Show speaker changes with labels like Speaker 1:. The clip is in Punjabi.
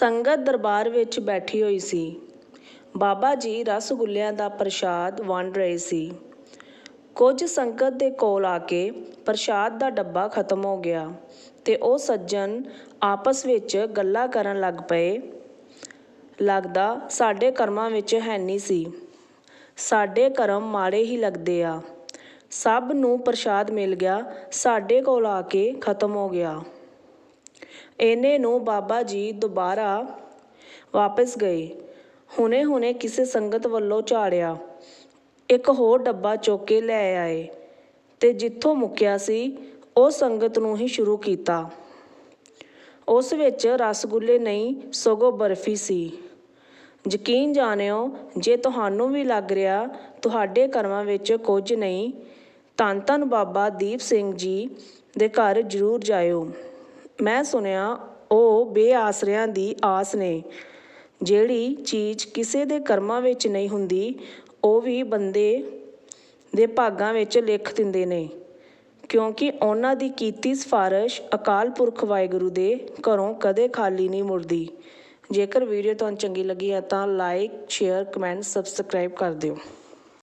Speaker 1: ਸੰਗਤ ਦਰਬਾਰ ਵਿੱਚ ਬੈਠੀ ਹੋਈ ਸੀ। ਬਾਬਾ ਜੀ ਰਸਗੁੱਲਿਆਂ ਦਾ ਪ੍ਰਸ਼ਾਦ ਵੰਡ ਰਹੇ ਸੀ। ਕੁਝ ਸੰਗਤ ਦੇ ਕੋਲ ਆ ਕੇ ਪ੍ਰਸ਼ਾਦ ਦਾ ਡੱਬਾ ਖਤਮ ਹੋ ਗਿਆ ਤੇ ਉਹ ਸੱਜਣ ਆਪਸ ਵਿੱਚ ਗੱਲਾਂ ਕਰਨ ਲੱਗ ਪਏ। ਲੱਗਦਾ ਸਾਡੇ ਕਰਮਾਂ ਵਿੱਚ ਹੈ ਨਹੀਂ ਸੀ। ਸਾਡੇ ਕਰਮ ਮਾੜੇ ਹੀ ਲੱਗਦੇ ਆ। ਸਭ ਨੂੰ ਪ੍ਰਸ਼ਾਦ ਮਿਲ ਗਿਆ, ਸਾਡੇ ਕੋਲ ਆ ਕੇ ਖਤਮ ਹੋ ਗਿਆ। ਇਹਨੇ ਨੂੰ ਬਾਬਾ ਜੀ ਦੁਬਾਰਾ ਵਾਪਸ ਗਏ। ਹੁਣੇ ਹੁਣੇ ਕਿਸੇ ਸੰਗਤ ਵੱਲੋਂ ਝਾੜਿਆ। ਇੱਕ ਹੋਰ ਡੱਬਾ ਚੁੱਕ ਕੇ ਲੈ ਆਏ ਤੇ ਜਿੱਥੋਂ ਮੁੱਕਿਆ ਸੀ, ਉਹ ਸੰਗਤ ਨੂੰ ਹੀ ਸ਼ੁਰੂ ਕੀਤਾ। ਉਸ ਵਿੱਚ ਰਸਗੁੱਲੇ ਨਹੀਂ, ਸਗੋਂ ਬਰਫੀ ਸੀ। ਯਕੀਨ ਜਾਣਿਓ, ਜੇ ਤੁਹਾਨੂੰ ਵੀ ਲੱਗ ਰਿਹਾ, ਤੁਹਾਡੇ ਕਰਮਾਂ ਵਿੱਚ ਕੁਝ ਨਹੀਂ ਧੰਨ ਧੰਨ ਬਾਬਾ ਦੀਪ ਸਿੰਘ ਜੀ ਦੇ ਘਰ ਜ਼ਰੂਰ ਜਾਇਓ। ਮੈਂ ਸੁਣਿਆ, ਉਹ ਬੇਆਸਰਿਆਂ ਦੀ ਆਸ ਨੇ। ਜਿਹੜੀ ਚੀਜ਼ ਕਿਸੇ ਦੇ ਕਰਮਾਂ ਵਿੱਚ ਨਹੀਂ ਹੁੰਦੀ, ਉਹ ਵੀ ਬੰਦੇ ਦੇ ਭਾਗਾਂ ਵਿੱਚ ਲਿਖ ਦਿੰਦੇ ਨੇ। ਕਿਉਂਕਿ ਉਹਨਾਂ ਦੀ ਕੀਤੀ ਸਿਫਾਰਿਸ਼ ਅਕਾਲ ਪੁਰਖ ਵਾਹਿਗੁਰੂ ਦੇ ਘਰੋਂ ਕਦੇ ਖਾਲੀ ਨਹੀਂ ਮੁੜਦੀ। ਜੇਕਰ ਵੀਡੀਓ ਤੁਹਾਨੂੰ ਚੰਗੀ ਲੱਗੀ ਹੈ ਤਾਂ ਲਾਈਕ ਸ਼ੇਅਰ ਕਮੈਂਟ ਸਬਸਕ੍ਰਾਈਬ ਕਰ ਦਿਓ।